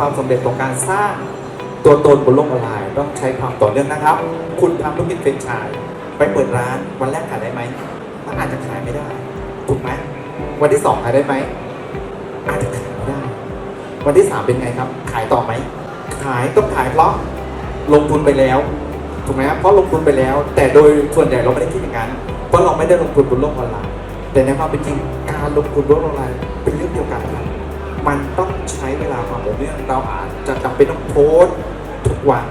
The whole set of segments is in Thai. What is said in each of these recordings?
ความสำเร็จของการสร้างตัวตนบนโลกออนไลน์ต้องใช้ความต่อเนื่องนะครับ คุณทำธุรกิจเฟรนชส์ไปเปิดร้านวันแรกขายได้ไหมมันอาจจะขายไม่ได้ถูกไหมวันที่สองขายได้ไหมอาจจะขายไม่ได้ วันที่สามเป็นไงครับ ขายต่อไหมขายต้องขายเพราะลงทุนไปแล้วถูกไหมครับเพราะลงทุนไปแล้ว แต่โดยส่วนใหญ่เราไม่ได้คิดอย่างนั้นเพราะเราไม่ได้ลงทุนบนโลกออนไลน์แต่ในความเป็นจริงการลงทุนบนโลกออนไลน์เป็นเรื่องเดียวกัน มันต้องใช้เวลาความต่อเนื่องเราอาจจะจำเป็นต้องโพสทุกวัน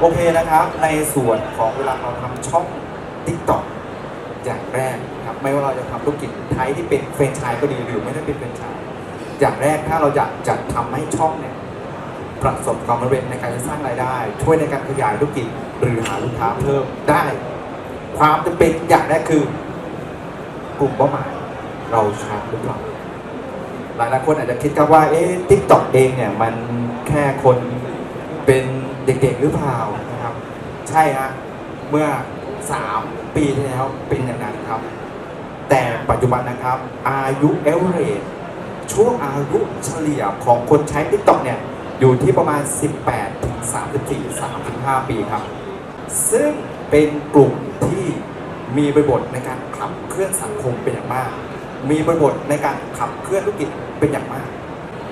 โอเคนะครับ ในส่วนของเวลาเราทำช่อง TikTok อย่างแรกครับไม่ว่าเราจะทำธุรกิจไทยที่เป็นแฟรนไชส์ก็ดีหรือไม่ได้เป็นแฟรนไชส์อย่างแรกถ้าเราอยากจะทำให้ช่องเนี่ยประสบความสำเร็จในการสร้างรายได้ ช่วยในการขยายธุรกิจหรือหาลูกค้าเพิ่มได้ ความจำเป็นอย่างแรกคือกลุ่มเป้าหมายเราชัดหรือเปล่าหลายหลายๆคนอาจจะคิดครับว่าเอ๊ะทิกตอกเองเนี่ยมันแค่คนเป็น เด็กๆหรือเปล่านะครับ ใช่ฮะเมื่อ 3 ปีที่แล้วเป็นอย่างนั้นครับ แต่ปัจจุบันนะครับ อายุเอเวอเรจช่วงอายุเฉลี่ยของคนใช้ t ิ k t o k เนี่ย อยู่ที่ประมาณ 18ถึง34 35 ปีครับ ซึ่งเป็นกลุ่มที่มีบริบทในการขับเคลื่อนสังคมเป็นอย่างมาก มีบริบทในการขับเคลื่อนธุรกิจเป็นอย่างมาก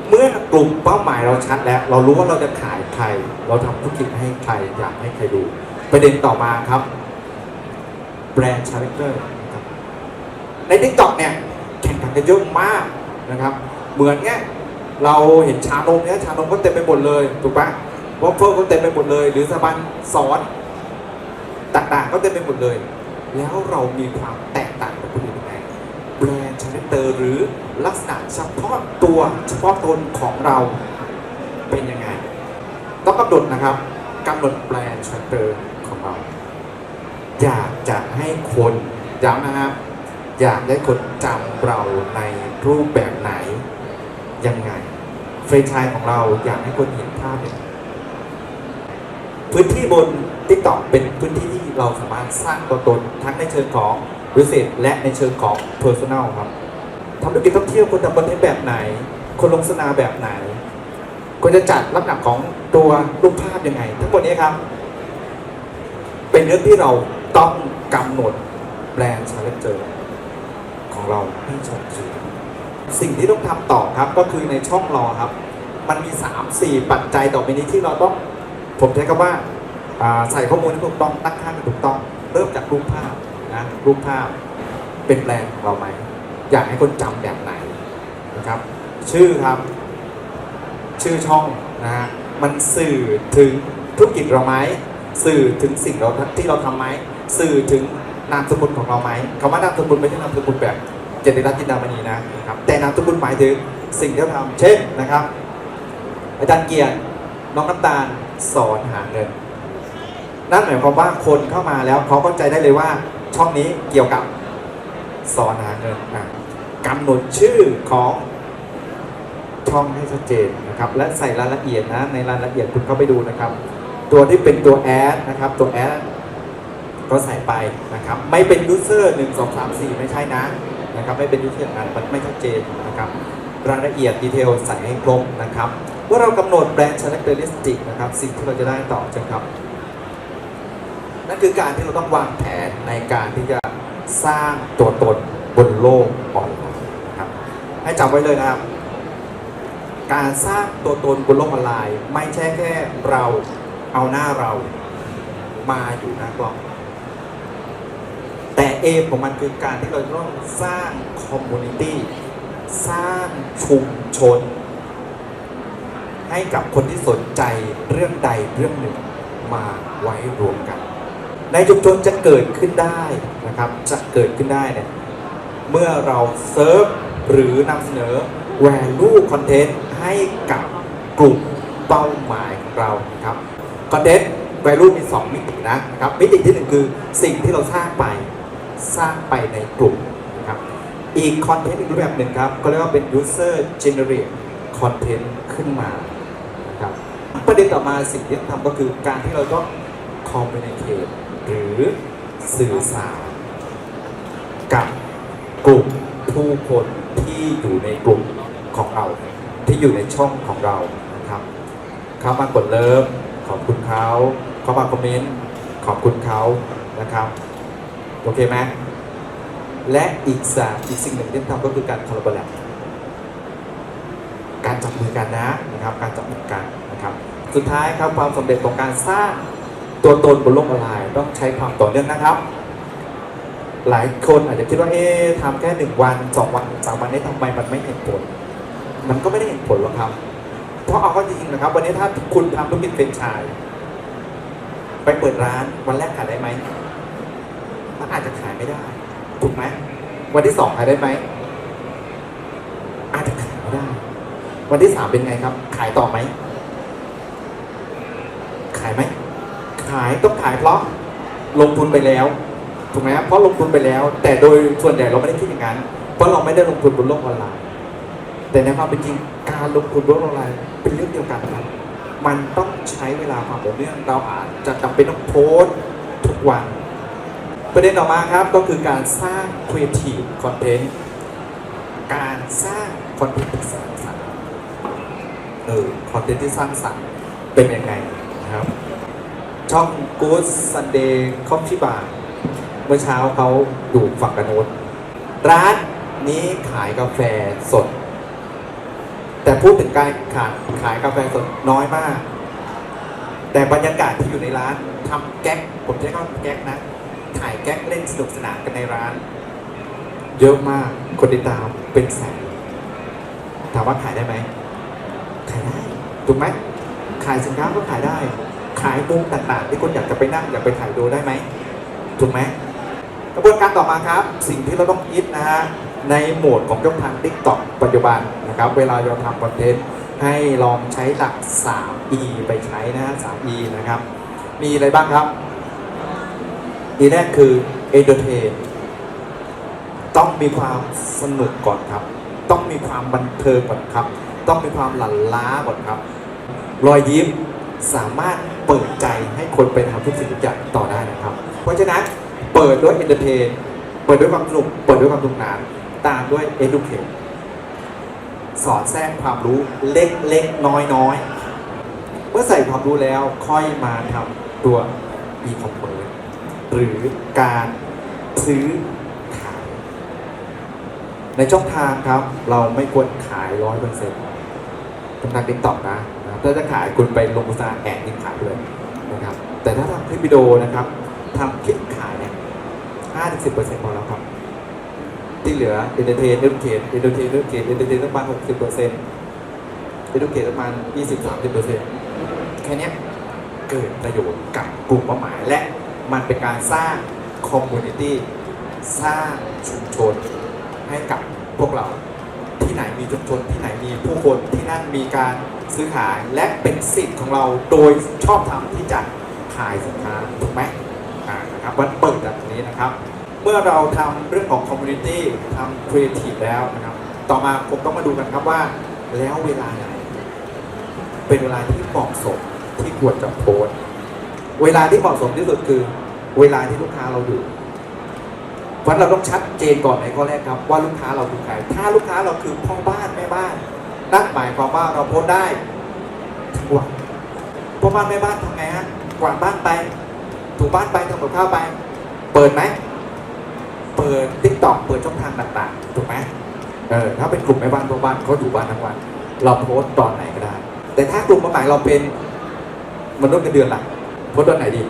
เมื่อกลุ่มเป้าหมายเราชัดแล้ว เรารู้ว่าเราจะขายใคร เราทำธุรกิจให้ใครอยากให้ใครดู ประเด็นต่อมาครับแบรนด์ชาร์เตอร์ใน t ิ k t o k เนี่ยแข่งขันกันเยอะมากนะครับ เหมือนเนี้ยเราเห็นชานมเนี่ยชานมก็เต็มไปหมดเลยถูกปะวอฟเฟิลก็เต็มไปหมดเลย หรือสบันสอนต่างๆ ก็เต็มไปหมดเลย แล้วเรามีความแตก แบรนด์ชาร์เตอร์หรือลักษณะเฉพาะตัวเฉพาะตนของเราเป็นยังไง ต้องกำหนดนะครับกำหนดแบรนด์ชาร์เตอร์ของเรา อยากจะให้คนย้ำนะครับอยากได้คนจำเราในรูปแบบไหน ยังไงเฟรนชส์ของเราอยากให้คนเห็นภาพเนี่ยพื้นที่บน t ิ k t o k เป็นพื้นที่ที่เราสามารถสร้างตัวตนทั้งในเชิงของ วิเศษและในเชิงของ Personal ครับทำธุรกิจท่องเที่ยวคนทำคอนเทนต์แบบไหนคนลงโฆษณาแบบไหนควรจะจัดลักษณะของตัวรูปภาพยังไง ทั้งหมดนี้ครับ เป็นเรื่องที่เราต้องกำหนดแบรนด์ชาเลนเจอร์ของเราให้ชัดเจนสิ่งที่ต้องทำต่อครับก็คือในช่องราครับ มันมี 3 4 ปัจจัยต่อไปนี้ที่เราต้อง ผมใช้คำว่าอ่าใส่ข้อมูลที่ถูกต้องตั้งค่าที่ถูกต้อง เริ่มจากรูปภาพ นะรูปภาพเป็นแรนด์ของเราไหมอยากให้คนจำแบบไหนนะครับ ชื่อครับชื่อช่องนะฮะมันสื่อถึงธุรกิจเราไหมสื่อถึงสิ่งเราที่เราทำไหมสื่อถึงนามสกุลของเราไหมคำว่านามสกุลไม่ใช่นามสกุลแบบเจติรัตน์จินดามณีนะครับแต่นามสกุลหมายถึงสิ่งที่เราทำเช่นนะครับ อาจารย์เกียรติน้องน้ำตาลสอนหาเงินนั่นหมายความว่าคนเข้ามาแล้วเขาเข้าใจได้เลยว่า ช่องนี้เกี่ยวกับสอนหาเงินอะกำหนดชื่อของช่องให้ชัดเจนนะครับ และใส่รายละเอียดนะ ในรายละเอียดคุณเข้าไปดูนะครับ ตัวที่เป็นตัวแอดนะครับ ตัวแอดก็ใส่ไปนะครับ ไม่เป็นยูเซอร์หนึ่งสองสามสี่ไม่ใช่นะนะครับ ไม่เป็นยูเซอร์อย่างนั้นมันไม่ชัดเจนนะครับ รายละเอียดดีเทลใส่ให้ครบนะครับ เมื่อเรากำหนดแบรนด์ characteristic นะครับ สิ่งที่เราจะได้ต่อจะครับ นั่นคือการที่เราต้องวางแผนในการที่จะสร้างตัวตนบนโลกออนไลน์นะครับ ให้จำไว้เลยนะครับ การสร้างตัวตนบนโลกออนไลน์ ไม่ใช่แค่เราเอาหน้าเรามาอยู่หน้ากล้องแต่เอมของมันคือการที่เราต้องสร้างคอมมูนิตี้สร้างชุมชน ให้กับคนที่สนใจเรื่องใดเรื่องหนึ่งมาไว้รวมกัน ในชุมชนจะเกิดขึ้นได้นะครับจะเกิดขึ้นได้เนี่ยเมื่อเราเซิร์ฟหรือนำเสนอ value content ให้กับกลุ่มเป้าหมายของเราครับคอนเทนต์ value มี 2 มิตินะครับ มิติที่หนึ่งคือสิ่งที่เราสร้างไปสร้างไปในกลุ่มนะครับอีกคอนเทนต์อีกรูปแบบหนึ่งครับก็เรียกว่าเป็น user generate content ขึ้นมานะครับประเด็นต่อมาสิ่งที่ทำก็คือการที่เราต้อง communicate หรือสื่อสารกับกลุ่มผู้คนที่อยู่ในกลุ่มของเรา ที่อยู่ในช่องของเรานะครับเข้ามากดเลิฟขอบคุณเขาเข้ามาคอมเมนต์ขอบคุณเขานะครับโอเคไหมและอีกสามอีกสิ่งหนึ่งที่ทำก็คือการคอลลาบอร์การจับมือกันนะนะครับ การจับมือกันนะครับ สุดท้ายครับความสำเร็จของการสร้างตัวตนบนโลกออนไลน์ ต้องใช้ความต่อเนื่องนะครับ หลายคนอาจจะคิดว่าเอ๊ะทำแค่หนึ่งวันสองวันสามวันนี้ทำไมมันไม่เห็นผล มันก็ไม่ได้เห็นผลหรอกครับ เพราะเอาเข้าจริงๆนะครับ วันนี้ถ้าคุณทำธุรกิจเป็นชาย ไปเปิดร้านวันแรกขายได้ไหมมันอาจจะขายไม่ได้ถูกไหมวันที่สองขายได้ไหมอาจจะขายไม่ได้ วันที่สามเป็นไงครับ ขายต่อไหมขายไหมขายต้องขายเพราะ ลงทุนไปแล้วถูกไหมครับเพราะลงทุนไปแล้ว แต่โดยส่วนใหญ่เราไม่ได้คิดอย่างนั้นเพราะเราไม่ได้ลงทุนบนโลกออนไลน์ แต่ในความเป็นจริงการลงทุนบนโลกออนไลน์เป็นเรื่องเดียวกันครับมันต้องใช้เวลาความต่อเนื่องเราอาจจะจำเป็นต้องโพสทุกวัน ประเด็นต่อมาครับก็คือการสร้าง Creative Content การสร้างคอนเทนต์ที่สร้างสรรค์เออคอนเทนต์ที่สร้างสรรค์เป็นยังไงนะครับ ช่อง Good Sunday Coffee Bar เมื่อเช้าเขาอยู่ฝั่งกระโน้นร้านนี้ขายกาแฟสด แต่พูดถึงการขายขายกาแฟสดน้อยมาก แต่บรรยากาศที่อยู่ในร้านทำแก๊กผมใช้คำว่าแก๊กนะถ่ายแก๊กเล่นสนุกสนานกันในร้าน เยอะมากคนติดตามเป็นแสนถามว่าขายได้ไหมขายได้ถูกไหมขายสินค้าก็ขายได้ ขายมุมต่างๆ ที่คนอยากจะไปนั่งอยากไปถ่ายดูได้ไหมถูกไหมกระบวนการต่อมาครับ สิ่งที่เราต้องคิดนะฮะในโหมดของช่องทาง t ิ k t o k ปัจจุบันนะครับ เวลาเราทำคอนเทนต์ให้ลองใช้หลัก 3E ไปใช้นะฮะ 3E นะครับ มีอะไรบ้างครับอีแรกคือ entertain ต้องมีความสนุกก่อนครับ ต้องมีความบันเทิงก่อนครับ ต้องมีความหลั่นล้าก่อนครับ รอยยิ้มสามารถ เปิดใจให้คนไปทำทุกสิ่งทุกอย่างต่อได้นะครับ เพราะฉะนั้นเปิดด้วย entertain เปิดด้วยความสนุกเปิดด้วยความสนุกสนานตามด้วย educate สอนแทรกความรู้เล็กๆน้อยๆเมื่อใส่ความรู้แล้วค่อยมาทำตัว e-commerce หรือการซื้อขาย ในช่องทางครับ เราไม่ควรขายร้อยเปอร์เซ็นต์ช่องทางติ๊กต็อกนะ ถ้าจะขายคุณไปลงโฆษณาแอดยิ่งขายเลยนะครับ แต่ถ้าทำคลิปวิดีโอนะครับทำคลิปขายเนี่ยห้าถึงสิบเปอร์เซ็นต์พอแล้วครับ ที่เหลือเอเตอร์เทนเอเตอร์เทนเอเตอร์เทนเอเตอร์เทนเอเตอร์เทนประมาณหกสิบเปอร์เซ็นต์เอเตอร์เทนประมาณยี่สิบสามสิบเปอร์เซ็นต์แค่นี้เกิดประโยชน์กับกลุ่มเป้าหมายและมันเป็นการสร้างคอมมูนิตี้สร้างชุมชนให้กับพวกเรา นมีชุมชนที่ไหนมีผู้คนที่นั่นมีการซื้อขายและเป็นสิทธิ์ของเราโดยชอบทำที่จะขายสินค้าถูกไหมนะครับวันเปิดแบบนี้นะครับ เมื่อเราทำเรื่องของคอมมูนิตี้ทำครีเอทีฟแล้วนะครับ ต่อมาผมต้องมาดูกันครับว่า แล้วเวลาไหน เป็นเวลาที่เหมาะสมที่ควรจะโพสเวลาที่เหมาะสมที่สุดคือ เวลาที่ลูกค้าเราอยู่ เพราะเราต้องชัดเจนก่อนในข้อแรกครับว่าลูกค้าเราคือใคร ถ้าลูกค้าเราคือพ่อบ้านแม่บ้าน นั่นหมายความว่าเราโพสได้ทุกวันพ่อบ้านแม่บ้านทำไงฮะกวาดบ้านไป ถูบ้านไปทำกับข้าวไป เปิดไหมเปิดทิกตอกเปิดช่องทางต่างๆถูกไหมเออถ้าเป็นกลุ่มแม่บ้านพ่อบ้านเขาอยู่บ้านทั้งวันเราโพสต์ตอนไหนก็ได้ แต่ถ้ากลุ่มเป้าหมายเราเป็นมนุษย์เงินเดือนล่ะโพสต์ตอนไหนดี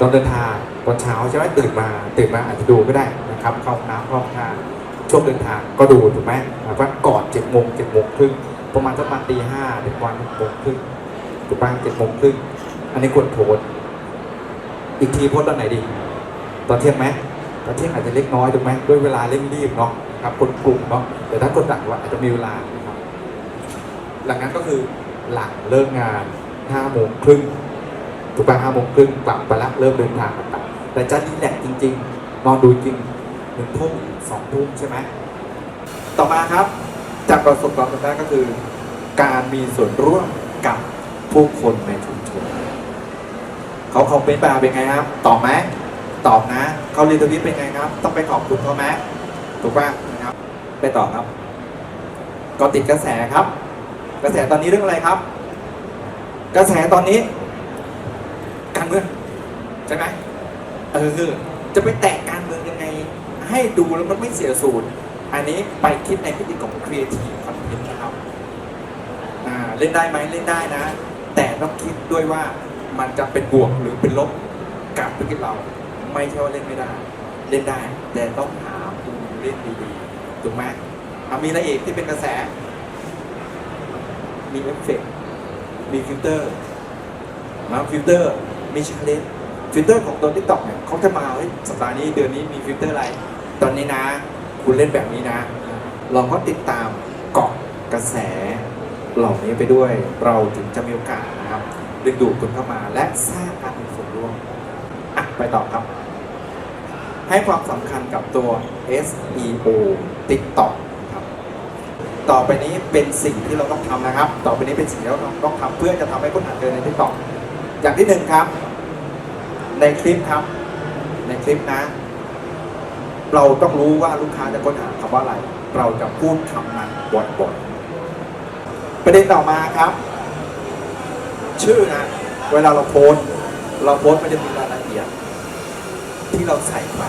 ตอนเดินทาง อนเช้าใช่ไหมตื่นมาตื่นมาอาจจะดูก็ได้นะครับเข้าน้ำเข้าห้องน้ำช่วงเดินทางก็ดูถูกไหมว่าก่อนเจ็ดโมงเจ็ดโมงครึ่งประมาณสักประมาณตีห้าถึงวันหกโมงครึ่งถูกป่ะเจ็ดโมงครึ่งอันนี้ควรโพสอีกทีโพสตอนไหนดี ตอนเที่ยงไหมตอนเที่ยงอาจจะเล็กน้อยถูกไหมด้วยเวลาเร่งรีบเนาะครับคนกลุ่มเนาะแต่ถ้าคนต่างจังหวัดอาจจะมีเวลาครับหลังนั้นก็คือหลังเลิกงานห้าโมงครึ่งถูกป่ะห้าโมงครึ่งกลับไปละเริ่มเดินทาง แต่จะรีแลกจริง ๆ นอนดูจริงหนึ่งทุ่มสองทุ่มใช่ไหมต่อมาครับ จากประสบความสำเร็จก็คือ การมีส่วนร่วมกับผู้คนในชุมชนเขาคอมเมนต์มาเป็นไงครับ ตอบไหมตอบนะเขารีทวิตเป็นไงครับ ต้องไปขอบคุณเขาไหมถูกป่ะนะครับ ไปต่อครับ ก็ติดกระแสครับ กระแสตอนนี้เรื่องอะไรครับ กระแสตอนนี้ การเมืองใช่ไหม เออ จะไปแตะการเมืองยังไง ให้ดูแล้วมันไม่เสียสูตร อันนี้ไปคิดในพฤติกรรมครีเอทีฟคอนเทนต์นะครับอ่าเล่นได้ไหมเล่นได้นะ แต่ต้องคิดด้วยว่ามันจะเป็นบวกหรือเป็นลบกับธุรกิจเราไม่ใช่ว่าเล่นไม่ได้ เล่นได้ แต่ต้องหามุมเล่นดีๆถูกไหมอะมีอะไรอีกที่เป็นกระแส มีเอฟเฟกต์มีฟิลเตอร์มาฟิลเตอร์มีชาเลนจ์ ฟิลเตอร์ของตัวทิกตอกเนี่ยเขาจะมาเฮ้ยสัปดาห์นี้เดือนนี้มีฟิลเตอร์อะไร ตอนนี้นะ คุณเล่นแบบนี้นะลองก็ติดตามเกาะกระแส เหล่านี้ไปด้วยเราถึงจะมีโอกาสนะครับดึงดูดคนเข้ามาและสร้างการมีส่วนร่วมอะไปต่อครับ ให้ความสำคัญกับตัว SEO TikTok ครับ ต่อไปนี้เป็นสิ่งที่เราต้องทำนะครับ ต่อไปนี้เป็นสิ่งที่เราต้องทำเพื่อจะทำให้คนหาเจอใน TikTok อย่างที่หนึ่งครับ ในคลิปครับ ในคลิปนะ เราต้องรู้ว่าลูกค้าจะค้นหาคำว่าอะไร เราจะพูดคำนั้นบ่อยๆประเด็นต่อมาครับ ชื่อนะ เวลาเราโพสเราโพสมันจะมีรายละเอียด ที่เราใส่ไป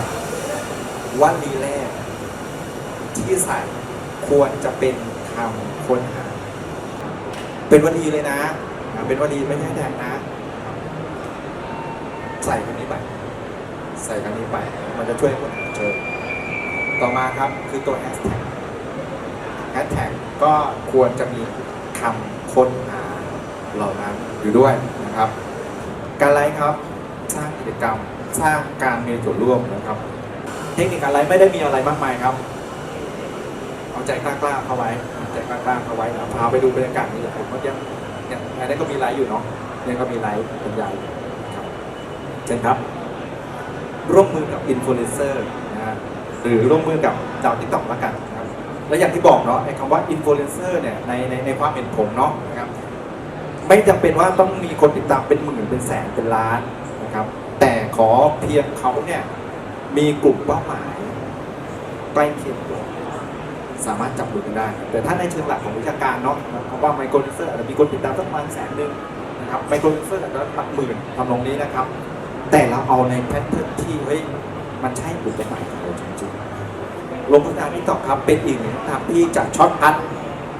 วันลีแรก ที่ใส่ควรจะเป็นคำค้นหา เป็นวลีเลยนะ เป็นวลีไม่ใช่แดกนะ ใส่คำนี้ไป ใส่คำนี้ไป มันจะช่วยให้คนเจอ ต่อมาครับคือตัวแฮชแท็กแฮชแท็กก็ควรจะมีคำค้นหาเหล่านั้นอยู่ด้วยนะครับ การไลฟ์ครับ สร้างกิจกรรมสร้างการมีส่วนร่วมนะครับ เทคนิคการไลฟ์ไม่ได้มีอะไรมากมายครับเอาใจกล้าๆเข้าไว้เอาใจกล้าๆเข้าไว้นะพาไปดูบรรยากาศนี่แหละผมก็ยังเนี่ยอันนี้ก็มีไลฟ์อยู่เนาะยังก็มีไลฟ์เป็นใหญ่ ครับเช่ครับ ร่วมมือกับอินฟลูเอนเซอร์นะฮะหรือร่วมมือกับดาวทิกตอกละกันนะครับ และอย่างที่บอกเนาะไอ้คำว่าอินฟลูเอนเซอร์เนี่ยในในในความเห็นผมเนาะนะครับ ไม่จำเป็นว่าต้องมีคนติดตามเป็นหมื่นเป็นแสนเป็นล้านนะครับ แต่ขอเพียงเขาเนี่ยมีกลุ่มเป้าหมายใกล้เคียงกันสามารถจับมือกันได้ แต่ถ้าในเชิงหลักของวิชาการเนาะคำว่าไมโครอินฟลูเนเซอร์อาจจะมีคนติดตามสักประมาณแสนหนึ่งนะครับไมโครอินฟลูเนเซอร์อาจจะหลักหมื่นทำตรงนี้นะครับ แต่เราเอาในแพทเทิร์นที่เฮ้ยมันใช่กลุ่มเป้าหมายของเราจริงๆลงทุนทางนี้ต่อครับเป็นอีกหนึ่งทางที่จะช็อตคัท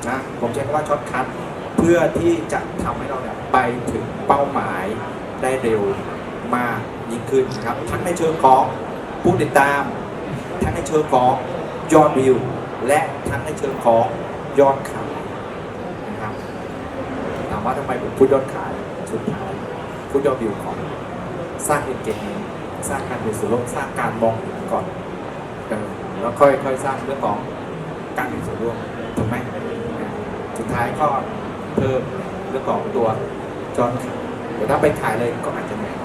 นะผมใช้คำว่าช็อตคัทเพื่อที่จะทำให้เราเนี่ยไปถึงเป้าหมายได้เร็วมากยิ่งขึ้นนะครับทั้งในเชิงของผู้ติดตาม ทั้งในเชิงของยอดวิว และทั้งในเชิงของยอดขายนะครับถามว่าทำไมผมพูดยอดขายสุดท้ายพูดยอดวิวก่อน สร้างเอนเกจเมนต์สร้างการมีส่วนร่วมสร้างการมองเห็นก่อนแล้วค่อยๆสร้างเรื่องของการมีส่วนร่วมถูกไหมสุดท้ายก็เพิ่มเรื่องของตัวจอนแต่ถ้าไปขายเลยก็อาจจะเหนื่อย